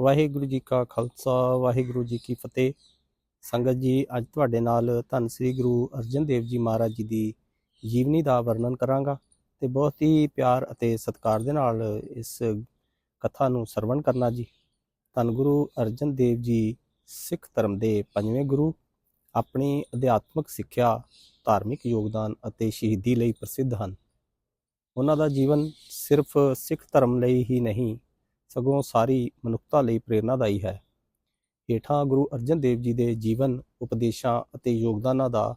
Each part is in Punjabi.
ਵਾਹਿਗੁਰੂ ਜੀ ਕਾ ਖਾਲਸਾ, ਵਾਹਿਗੁਰੂ ਜੀ ਕੀ ਫਤਿਹ। ਸੰਗਤ ਜੀ, ਅੱਜ ਤੁਹਾਡੇ ਨਾਲ ਧੰਨ ਸ੍ਰੀ ਗੁਰੂ ਅਰਜਨ ਦੇਵ ਜੀ ਮਹਾਰਾਜ ਜੀ ਦੀ ਜੀਵਨੀ ਦਾ ਵਰਣਨ ਕਰਾਂਗਾ ਤੇ ਬਹੁਤ ਹੀ ਪਿਆਰ ਅਤੇ ਸਤਿਕਾਰ ਦੇ ਨਾਲ ਇਸ ਕਥਾ ਨੂੰ ਸਰਵਣ ਕਰਨਾ ਜੀ। ਧੰਨ ਗੁਰੂ ਅਰਜਨ ਦੇਵ ਜੀ, ਸਿੱਖ ਧਰਮ ਦੇ ਪੰਜਵੇਂ ਗੁਰੂ, ਆਪਣੀ ਅਧਿਆਤਮਕ ਸਿੱਖਿਆ, ਧਾਰਮਿਕ ਯੋਗਦਾਨ ਅਤੇ ਸ਼ਹੀਦੀ ਲਈ ਪ੍ਰਸਿੱਧ ਹਨ। ਉਹਨਾਂ ਦਾ ਜੀਵਨ ਸਿਰਫ ਸਿੱਖ ਧਰਮ ਲਈ ਹੀ ਨਹੀਂ ਸਗੋਂ ਸਾਰੀ ਮਨੁੱਖਤਾ ਲਈ ਪ੍ਰੇਰਨਾਦਾਈ ਹੈ। ਹੇਠਾਂ ਗੁਰੂ ਅਰਜਨ ਦੇਵ ਜੀ ਦੇ ਜੀਵਨ, ਉਪਦੇਸ਼ਾਂ ਅਤੇ ਯੋਗਦਾਨਾਂ ਦਾ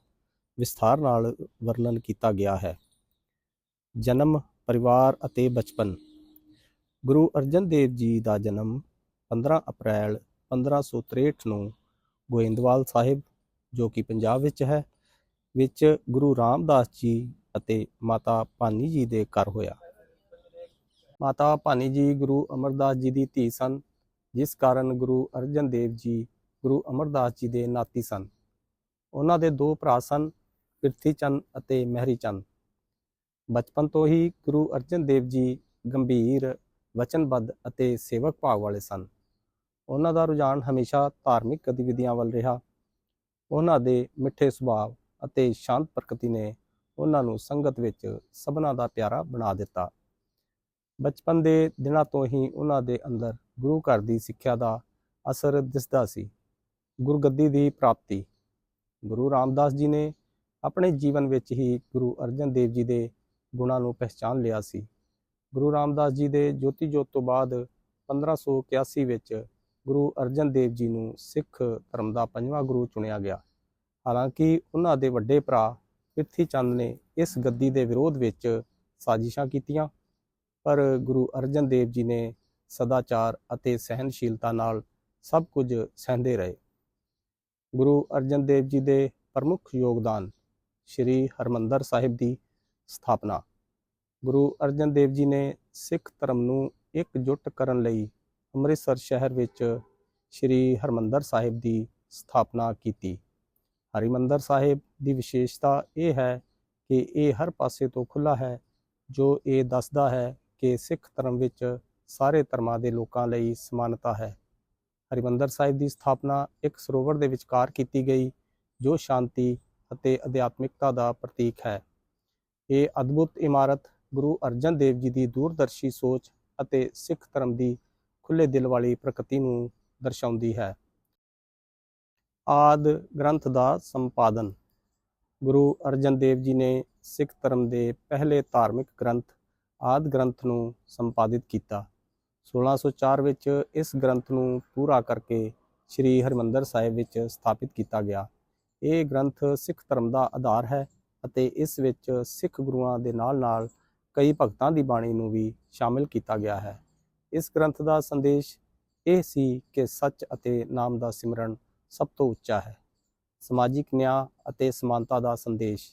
ਵਿਸਥਾਰ ਨਾਲ ਵਰਣਨ ਕੀਤਾ ਗਿਆ ਹੈ। ਜਨਮ, ਪਰਿਵਾਰ ਅਤੇ ਬਚਪਨ। ਗੁਰੂ ਅਰਜਨ ਦੇਵ ਜੀ ਦਾ ਜਨਮ 15 ਅਪ੍ਰੈਲ 1563 ਨੂੰ ਗੋਇੰਦਵਾਲ ਸਾਹਿਬ, ਜੋ ਕਿ ਪੰਜਾਬ ਵਿੱਚ ਹੈ, ਵਿੱਚ ਗੁਰੂ ਰਾਮਦਾਸ ਜੀ ਅਤੇ ਮਾਤਾ ਭਾਨੀ ਜੀ ਦੇ ਘਰ ਹੋਇਆ। ਮਾਤਾ ਭਾਨੀ ਜੀ ਗੁਰੂ ਅਮਰਦਾਸ ਜੀ ਦੀ ਧੀ ਸਨ, ਜਿਸ ਕਾਰਨ ਗੁਰੂ ਅਰਜਨ ਦੇਵ ਜੀ ਗੁਰੂ ਅਮਰਦਾਸ ਜੀ ਦੇ ਨਾਤੀ ਸਨ। ਉਹਨਾਂ ਦੇ ਦੋ ਭਰਾ ਸਨ ਪ੍ਰਿਥੀ ਚੰਦ ਅਤੇ ਮਹਿਰੀ ਚੰਦ ਬਚਪਨ ਤੋਂ ਹੀ ਗੁਰੂ ਅਰਜਨ ਦੇਵ ਜੀ ਗੰਭੀਰ, ਵਚਨਬੱਧ ਅਤੇ ਸੇਵਕ ਭਾਵ ਵਾਲੇ ਸਨ। ਉਹਨਾਂ ਦਾ ਰੁਝਾਨ ਹਮੇਸ਼ਾ ਧਾਰਮਿਕ ਗਤੀਵਿਧੀਆਂ ਵੱਲ ਰਿਹਾ। ਉਹਨਾਂ ਦੇ ਮਿੱਠੇ ਸੁਭਾਅ ਅਤੇ ਸ਼ਾਂਤ ਪ੍ਰਕਿਰਤੀ ਨੇ ਉਹਨਾਂ ਨੂੰ ਸੰਗਤ ਵਿੱਚ ਸਭਨਾ ਦਾ ਪਿਆਰਾ ਬਣਾ ਦਿੱਤਾ। ਬਚਪਨ ਦੇ ਦਿਨਾਂ ਤੋਂ ਹੀ ਉਹਨਾਂ ਦੇ ਅੰਦਰ ਗੁਰੂ ਘਰ ਦੀ ਸਿੱਖਿਆ ਦਾ ਅਸਰ ਦਿਸਦਾ ਸੀ। ਗੁਰਗੱਦੀ ਦੀ ਪ੍ਰਾਪਤੀ। ਗੁਰੂ ਰਾਮਦਾਸ ਜੀ ਨੇ ਆਪਣੇ ਜੀਵਨ ਵਿੱਚ ਹੀ ਗੁਰੂ ਅਰਜਨ ਦੇਵ ਜੀ ਦੇ ਗੁਣਾਂ ਨੂੰ ਪਹਿਚਾਨ ਲਿਆ ਸੀ। ਗੁਰੂ ਰਾਮਦਾਸ ਜੀ ਦੇ ਜੋਤੀ ਜੋਤ ਤੋਂ ਬਾਅਦ 1581 ਵਿੱਚ ਗੁਰੂ ਅਰਜਨ ਦੇਵ ਜੀ ਨੂੰ ਸਿੱਖ ਧਰਮ ਦਾ ਪੰਜਵਾਂ ਗੁਰੂ ਚੁਣਿਆ ਗਿਆ। ਹਾਲਾਂਕਿ ਉਹਨਾਂ ਦੇ ਵੱਡੇ ਭਰਾ ਪ੍ਰਿਥੀ ਚੰਦ ਨੇ ਇਸ ਗੱਦੀ ਦੇ ਵਿਰੋਧ ਵਿੱਚ ਸਾਜ਼ਿਸ਼ਾਂ ਕੀਤੀਆਂ। ਪਰ ਗੁਰੂ ਅਰਜਨ ਦੇਵ ਜੀ ਨੇ ਸਦਾਚਾਰ ਅਤੇ ਸਹਿਨਸ਼ੀਲਤਾ ਨਾਲ ਸਭ ਕੁਝ ਸਹਿੰਦੇ ਰਹੇ। ਗੁਰੂ ਅਰਜਨ ਦੇਵ ਜੀ ਦੇ ਪ੍ਰਮੁੱਖ ਯੋਗਦਾਨ ਸ੍ਰੀ ਹਰਮੰਦਰ ਸਾਹਿਬ ਦੀ ਸਥਾਪਨਾ। ਗੁਰੂ ਅਰਜਨ ਦੇਵ ਜੀ ਨੇ ਸਿੱਖ ਧਰਮ ਨੂੰ ਇਕਜੁੱਟ ਕਰਨ ਲਈ ਅੰਮ੍ਰਿਤਸਰ ਸ਼ਹਿਰ ਵਿੱਚ ਸ੍ਰੀ ਹਰਮੰਦਰ ਸਾਹਿਬ ਦੀ ਸਥਾਪਨਾ ਕੀਤੀ। ਹਰਿਮੰਦਰ ਸਾਹਿਬ ਦੀ ਵਿਸ਼ੇਸ਼ਤਾ ਇਹ ਹੈ ਕਿ ਇਹ ਹਰ ਪਾਸੇ ਤੋਂ ਖੁੱਲਾ ਹੈ, ਜੋ ਇਹ ਦੱਸਦਾ ਹੈ ਕਿ ਸਿੱਖ ਧਰਮ ਵਿੱਚ ਸਾਰੇ ਧਰਮਾਂ ਦੇ ਲੋਕਾਂ ਲਈ ਸਮਾਨਤਾ ਹੈ। ਹਰਿਮੰਦਰ ਸਾਹਿਬ ਦੀ ਸਥਾਪਨਾ ਇੱਕ ਸਰੋਵਰ ਦੇ ਵਿਚਕਾਰ ਕੀਤੀ ਗਈ, ਜੋ ਸ਼ਾਂਤੀ ਅਤੇ ਅਧਿਆਤਮਿਕਤਾ ਦਾ ਪ੍ਰਤੀਕ ਹੈ। ਇਹ ਅਦਭੁਤ ਇਮਾਰਤ ਗੁਰੂ ਅਰਜਨ ਦੇਵ ਜੀ ਦੀ ਦੂਰਦਰਸ਼ੀ ਸੋਚ ਅਤੇ ਸਿੱਖ ਧਰਮ ਦੀ ਖੁੱਲੇ ਦਿਲ ਵਾਲੀ ਪ੍ਰਕਿਰਤੀ ਨੂੰ ਦਰਸਾਉਂਦੀ ਹੈ। ਆਦ ਗ੍ਰੰਥ ਦਾ ਸੰਪਾਦਨ। ਗੁਰੂ ਅਰਜਨ ਦੇਵ ਜੀ ਨੇ ਸਿੱਖ ਧਰਮ ਦੇ ਪਹਿਲੇ ਧਾਰਮਿਕ ਗ੍ਰੰਥ ਆਦ ਗ੍ਰੰਥ ਨੂੰ ਸੰਪਾਦਿਤ ਕੀਤਾ। 1604 ਵਿੱਚ ਇਸ ਗ੍ਰੰਥ ਨੂੰ ਪੂਰਾ ਕਰਕੇ ਸ੍ਰੀ ਹਰਮੰਦਰ ਸਾਹਿਬ ਵਿੱਚ ਸਥਾਪਿਤ ਕੀਤਾ ਗਿਆ। ਇਹ ਗ੍ਰੰਥ ਸਿੱਖ ਧਰਮ ਦਾ ਆਧਾਰ ਹੈ ਅਤੇ ਇਸ ਵਿੱਚ ਸਿੱਖ ਗੁਰੂਆਂ ਦੇ ਨਾਲ-ਨਾਲ ਕਈ ਭਗਤਾਂ ਦੀ ਬਾਣੀ ਨੂੰ ਵੀ ਸ਼ਾਮਿਲ ਕੀਤਾ ਗਿਆ ਹੈ। ਇਸ ਗ੍ਰੰਥ ਦਾ ਸੰਦੇਸ਼ ਇਹ ਸੀ ਕਿ ਸੱਚ ਅਤੇ ਨਾਮ ਦਾ ਸਿਮਰਨ ਸਭ ਤੋਂ ਉੱਚਾ ਹੈ। ਸਮਾਜਿਕ ਨਿਆਂ ਅਤੇ ਸਮਾਨਤਾ ਦਾ ਸੰਦੇਸ਼।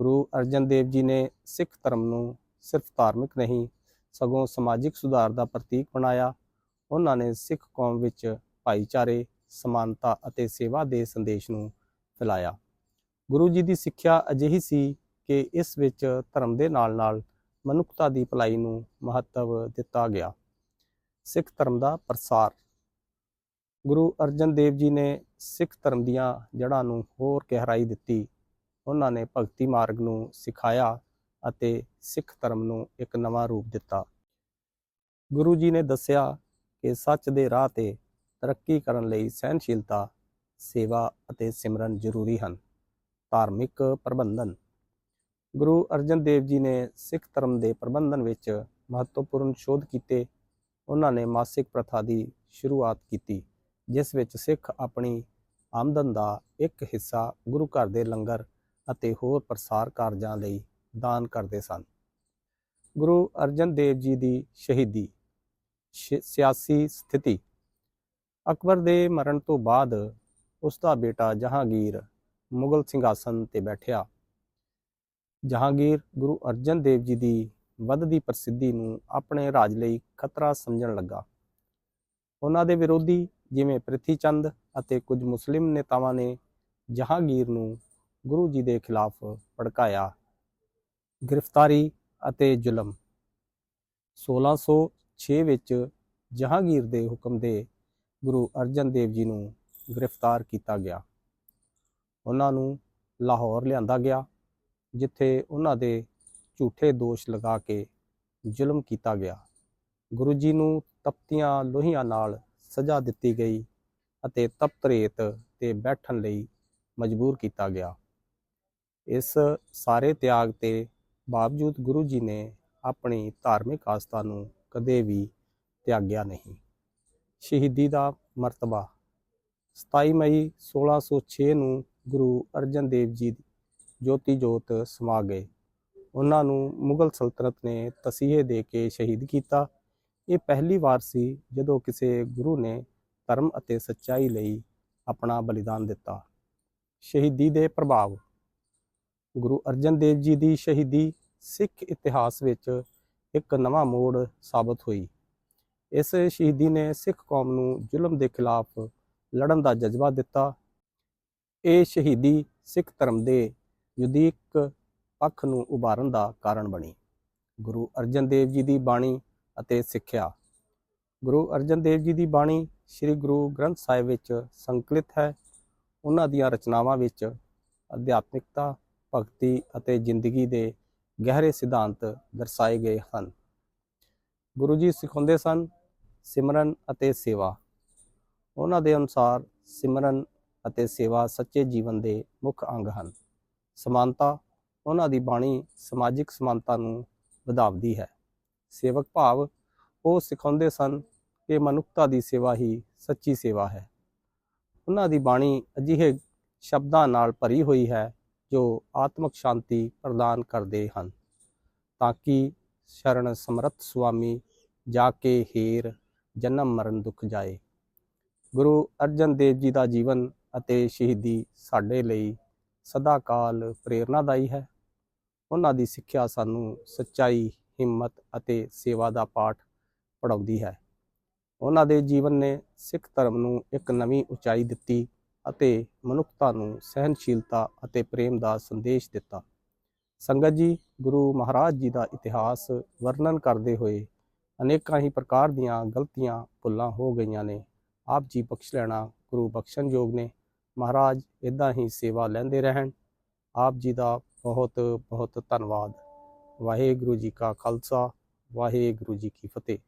ਗੁਰੂ ਅਰਜਨ ਦੇਵ ਜੀ ਨੇ ਸਿੱਖ ਧਰਮ ਨੂੰ ਸਿਰਫ ਧਾਰਮਿਕ ਨਹੀਂ, ਸਗੋਂ ਸਮਾਜਿਕ ਸੁਧਾਰ ਦਾ ਪ੍ਰਤੀਕ ਬਣਾਇਆ। ਉਹਨਾਂ ਨੇ ਸਿੱਖ ਕੌਮ ਵਿੱਚ ਭਾਈਚਾਰੇ, ਸਮਾਨਤਾ ਅਤੇ ਸੇਵਾ ਦੇ ਸੰਦੇਸ਼ ਨੂੰ ਫੈਲਾਇਆ। ਗੁਰੂ ਜੀ ਦੀ ਸਿੱਖਿਆ ਅਜਿਹੀ ਸੀ ਕਿ ਇਸ ਵਿੱਚ ਧਰਮ ਦੇ ਨਾਲ-ਨਾਲ ਮਨੁੱਖਤਾ ਦੀ ਭਲਾਈ ਨੂੰ ਮਹੱਤਵ ਦਿੱਤਾ ਗਿਆ। ਸਿੱਖ ਧਰਮ ਦਾ ਪ੍ਰਸਾਰ। ਗੁਰੂ ਅਰਜਨ ਦੇਵ ਜੀ ਨੇ ਸਿੱਖ ਧਰਮ ਦੀਆਂ ਜੜ੍ਹਾਂ ਨੂੰ ਹੋਰ ਗਹਿਰਾਈ ਦਿੱਤੀ। ਉਹਨਾਂ ਨੇ ਭਗਤੀ ਮਾਰਗ ਨੂੰ ਸਿਖਾਇਆ ਅਤੇ ਸਿੱਖ ਧਰਮ ਨੂੰ ਇੱਕ ਨਵਾਂ ਰੂਪ ਦਿੱਤਾ। ਗੁਰੂ ਜੀ ਨੇ ਦੱਸਿਆ ਕਿ ਸੱਚ ਦੇ ਰਾਹ ਤੇ ਤਰੱਕੀ ਕਰਨ ਲਈ ਸਹਿਨਸ਼ੀਲਤਾ ਸੇਵਾ ਅਤੇ ਸਿਮਰਨ ਜ਼ਰੂਰੀ ਹਨ। ਧਾਰਮਿਕ ਪ੍ਰਬੰਧਨ। ਗੁਰੂ ਅਰਜਨ ਦੇਵ ਜੀ ਨੇ ਸਿੱਖ ਧਰਮ ਦੇ ਪ੍ਰਬੰਧਨ ਵਿੱਚ ਮਹੱਤਵਪੂਰਨ ਸ਼ੋਧ ਕੀਤੇ। ਉਹਨਾਂ ਨੇ ਮਾਸਿਕ ਪ੍ਰਥਾ ਦੀ ਸ਼ੁਰੂਆਤ ਕੀਤੀ, ਜਿਸ ਵਿੱਚ ਸਿੱਖ ਆਪਣੀ ਆਮਦਨ ਦਾ ਇੱਕ ਹਿੱਸਾ ਗੁਰੂ ਘਰ ਦੇ ਲੰਗਰ ਅਤੇ ਹੋਰ ਪ੍ਰਸਾਰ ਕਾਰਜਾਂ ਲਈ ਦਾਨ ਕਰਦੇ ਸਨ। ਗੁਰੂ ਅਰਜਨ ਦੇਵ ਜੀ ਦੀ ਸ਼ਹੀਦੀ ਸਿਆਸੀ ਸਥਿਤੀ। ਅਕਬਰ ਦੇ ਮਰਨ ਤੋਂ ਬਾਅਦ ਉਸ ਦਾ ਬੇਟਾ ਜਹਾਂਗੀਰ ਮੁਗਲ ਸਿੰਘਾਸਨ ਤੇ ਬੈਠਿਆ। ਜਹਾਂਗੀਰ ਗੁਰੂ ਅਰਜਨ ਦੇਵ ਜੀ ਦੀ ਵੱਧਦੀ ਪ੍ਰਸਿੱਧੀ ਨੂੰ ਆਪਣੇ ਰਾਜ ਲਈ ਖਤਰਾ ਸਮਝਣ ਲੱਗਾ। ਉਹਨਾਂ ਦੇ ਵਿਰੋਧੀ ਜਿਵੇਂ ਪ੍ਰਿਥੀ ਚੰਦ ਅਤੇ ਕੁਝ ਮੁਸਲਿਮ ਨੇਤਾਵਾਂ ਨੇ ਜਹਾਂਗੀਰ ਨੂੰ ਗੁਰੂ ਜੀ ਦੇ ਖਿਲਾਫ ਭੜਕਾਇਆ। ਗ੍ਰਿਫਤਾਰੀ ਅਤੇ ਜ਼ੁਲਮ। 1606 ਵਿੱਚ ਜਹਾਂਗੀਰ ਦੇ ਹੁਕਮ ਦੇ ਗੁਰੂ ਅਰਜਨ ਦੇਵ ਜੀ ਨੂੰ ਗ੍ਰਿਫਤਾਰ ਕੀਤਾ ਗਿਆ। ਉਹਨਾਂ ਨੂੰ ਲਾਹੌਰ ਲਿਆਂਦਾ ਗਿਆ, ਜਿੱਥੇ ਉਹਨਾਂ ਦੇ ਝੂਠੇ ਦੋਸ਼ ਲਗਾ ਕੇ ਜ਼ੁਲਮ ਕੀਤਾ ਗਿਆ। ਗੁਰੂ ਜੀ ਨੂੰ ਤਪਤੀਆਂ ਲੋਹੀਆਂ ਨਾਲ ਸਜ਼ਾ ਦਿੱਤੀ ਗਈ ਅਤੇ ਤਪਤ ਰੇਤ ਤੇ ਬੈਠਣ ਲਈ ਮਜਬੂਰ ਕੀਤਾ ਗਿਆ। ਇਸ ਸਾਰੇ ਤਿਆਗ ਤੇ ਬਾਵਜੂਦ ਗੁਰੂ ਜੀ ਨੇ ਆਪਣੀ ਧਾਰਮਿਕ ਆਸਥਾ ਨੂੰ ਕਦੇ ਵੀ ਤਿਆਗਿਆ ਨਹੀਂ। ਸ਼ਹੀਦੀ ਦਾ ਮਰਤਬਾ। 27 ਮਈ 1606 ਨੂੰ ਗੁਰੂ ਅਰਜਨ ਦੇਵ ਜੀ ਜੋਤੀ ਜੋਤ ਸਮਾ ਗਏ। ਉਹਨਾਂ ਨੂੰ ਮੁਗਲ ਸਲਤਨਤ ਨੇ ਤਸੀਹੇ ਦੇ ਕੇ ਸ਼ਹੀਦ ਕੀਤਾ। ਇਹ ਪਹਿਲੀ ਵਾਰ ਸੀ ਜਦੋਂ ਕਿਸੇ ਗੁਰੂ ਨੇ ਧਰਮ ਅਤੇ ਸੱਚਾਈ ਲਈ ਆਪਣਾ ਬਲੀਦਾਨ ਦਿੱਤਾ। ਸ਼ਹੀਦੀ ਦੇ ਪ੍ਰਭਾਵ। ਗੁਰੂ ਅਰਜਨ ਦੇਵ ਜੀ ਦੀ ਸ਼ਹੀਦੀ ਸਿੱਖ ਇਤਿਹਾਸ ਵਿੱਚ ਇੱਕ ਨਵਾਂ ਮੋੜ ਸਾਬਤ ਹੋਈ। ਇਸ ਸ਼ਹੀਦੀ ਨੇ ਸਿੱਖ ਕੌਮ ਨੂੰ ਜ਼ੁਲਮ ਦੇ ਖਿਲਾਫ ਲੜਨ ਦਾ ਜਜ਼ਬਾ ਦਿੱਤਾ। ਇਹ ਸ਼ਹੀਦੀ ਸਿੱਖ ਧਰਮ ਦੇ ਯੁਦੀਕ ਪੱਖ ਨੂੰ ਉਭਾਰਨ ਦਾ ਕਾਰਨ ਬਣੀ। ਗੁਰੂ ਅਰਜਨ ਦੇਵ ਜੀ ਦੀ ਬਾਣੀ ਅਤੇ ਸਿੱਖਿਆ। ਗੁਰੂ ਅਰਜਨ ਦੇਵ ਜੀ ਦੀ ਬਾਣੀ ਸ੍ਰੀ ਗੁਰੂ ਗ੍ਰੰਥ ਸਾਹਿਬ ਵਿੱਚ ਸੰਕਲਿਤ ਹੈ। ਉਹਨਾਂ ਦੀਆਂ ਰਚਨਾਵਾਂ ਵਿੱਚ ਅਧਿਆਤਮਿਕਤਾ, ਭਗਤੀ ਅਤੇ ਜ਼ਿੰਦਗੀ ਦੇ ਗਹਿਰੇ ਸਿਧਾਂਤ ਦਰਸਾਏ ਗਏ ਹਨ। ਗੁਰੂ ਜੀ ਸਿਖਾਉਂਦੇ ਸਨ, ਸਿਮਰਨ ਅਤੇ ਸੇਵਾ। ਉਹਨਾਂ ਦੇ ਅਨੁਸਾਰ ਸਿਮਰਨ ਅਤੇ ਸੇਵਾ ਸੱਚੇ ਜੀਵਨ ਦੇ ਮੁੱਖ ਅੰਗ ਹਨ। ਸਮਾਨਤਾ ਉਹਨਾਂ ਦੀ ਬਾਣੀ ਸਮਾਜਿਕ ਸਮਾਨਤਾ ਨੂੰ ਵਧਾਵਦੀ ਹੈ। ਸੇਵਕ ਭਾਵ ਉਹ ਸਿਖਾਉਂਦੇ ਸਨ ਕਿ ਮਨੁੱਖਤਾ ਦੀ ਸੇਵਾ ਹੀ ਸੱਚੀ ਸੇਵਾ ਹੈ। ਉਹਨਾਂ ਦੀ ਬਾਣੀ ਅਜਿਹੇ ਸ਼ਬਦਾਂ ਨਾਲ ਭਰੀ ਹੋਈ ਹੈ ਜੋ ਆਤਮਿਕ ਸ਼ਾਂਤੀ ਪ੍ਰਦਾਨ ਕਰਦੇ ਹਨ, ਤਾਂ ਕਿ ਸ਼ਰਨ ਸਮਰੱਥ ਸੁਆਮੀ ਜਾ ਕੇ ਹੀਰ ਜਨਮ ਮਰਨ ਦੁੱਖ ਜਾਏ। ਗੁਰੂ ਅਰਜਨ ਦੇਵ ਜੀ ਦਾ ਜੀਵਨ ਅਤੇ ਸ਼ਹੀਦੀ ਸਾਡੇ ਲਈ ਸਦਾ ਕਾਲ ਪ੍ਰੇਰਨਾਦਾਈ ਹੈ। ਉਹਨਾਂ ਦੀ ਸਿੱਖਿਆ ਸਾਨੂੰ ਸੱਚਾਈ, ਹਿੰਮਤ ਅਤੇ ਸੇਵਾ ਦਾ ਪਾਠ ਪੜਾਉਂਦੀ ਹੈ। ਉਹਨਾਂ ਦੇ ਜੀਵਨ ਨੇ ਸਿੱਖ ਧਰਮ ਨੂੰ ਇੱਕ ਨਵੀਂ ਉਚਾਈ ਦਿੱਤੀ ਅਤੇ ਮਨੁੱਖਤਾ ਨੂੰ ਸਹਿਨਸ਼ੀਲਤਾ ਅਤੇ ਪ੍ਰੇਮ ਦਾ ਸੰਦੇਸ਼ ਦਿੱਤਾ। ਸੰਗਤ ਜੀ, ਗੁਰੂ ਮਹਾਰਾਜ ਜੀ ਦਾ ਇਤਿਹਾਸ ਵਰਣਨ ਕਰਦੇ ਹੋਏ ਅਨੇਕਾਂ ਹੀ ਪ੍ਰਕਾਰ ਦੀਆਂ ਗਲਤੀਆਂ ਭੁੱਲਾਂ ਹੋ ਗਈਆਂ ਨੇ। ਆਪ ਜੀ ਬਖਸ਼ ਲੈਣਾ ਗੁਰੂ ਬਖਸ਼ਣਯੋਗ ਨੇ। ਮਹਾਰਾਜ ਇਦਾਂ ਹੀ ਸੇਵਾ ਲੈਂਦੇ ਰਹਿਣ। ਆਪ ਜੀ ਦਾ ਬਹੁਤ ਬਹੁਤ ਧੰਨਵਾਦ। ਵਾਹਿਗੁਰੂ ਜੀ ਕਾ ਖਾਲਸਾ, ਵਾਹਿਗੁਰੂ ਜੀ ਕੀ ਫਤਿਹ।